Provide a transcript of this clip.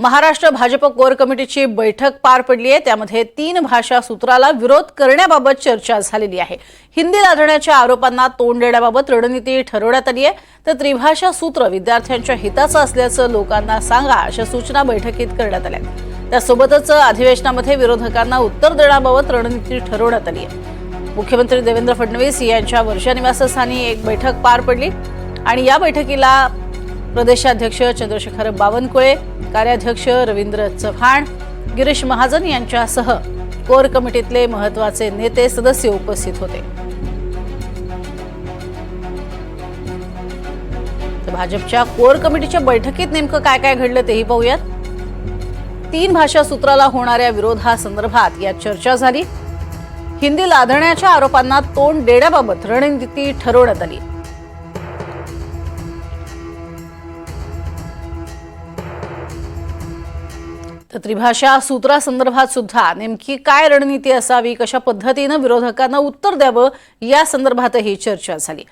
Maharashtra Bhajap core कमिटीची बैठक पार पडली आहे. त्यामध्ये तीन भाषा सूत्राला विरोध करण्याबाबत चर्चा झालेली आहे. हिंदी लादण्याच्या आरोपांना तोंड देण्याबाबत रणनीती ठरवण्यात आली आहे. तर त्रिभाषा सूत्र विद्यार्थ्यांच्या हिताचं असल्याचं लोकांना सांगा अशा सूचना बैठकीत करण्यात आल्या. त्यासोबतच अधिवेशनामध्ये विरोधकांना उत्तर देण्याबाबत रणनीती ठरवण्यात आली आहे. मुख्यमंत्री देवेंद्र फडणवीस यांच्या वर्षा निवासस्थानी एक बैठक पार पडली आणि या बैठकीला प्रदेशाध्यक्ष चंद्रशेखर बावनकुळे कार्याध्यक्ष रवींद्र चव्हाण गिरीश महाजन यांच्यासह कोर कमिटीतले महत्त्वाचे नेते सदस्य उपस्थित होते. तर भाजपच्या कोर कमिटीच्या बैठकीत नेमकं काय काय घडलं तेही पाहूयात. तीन भाषा सूत्राला होणाऱ्या विरोधासंदर्भात यात चर्चा झाली. हिंदी लादण्याच्या आरोपांना तोंड देण्याबाबत रणनीती ठरवण्यात आली. तर त्रिभाषा सूत्रासंदर्भात सुद्धा नेमकी काय रणनीती असावी कशा पद्धतीनं विरोधकांना उत्तर द्यावं या संदर्भातही चर्चा झाली.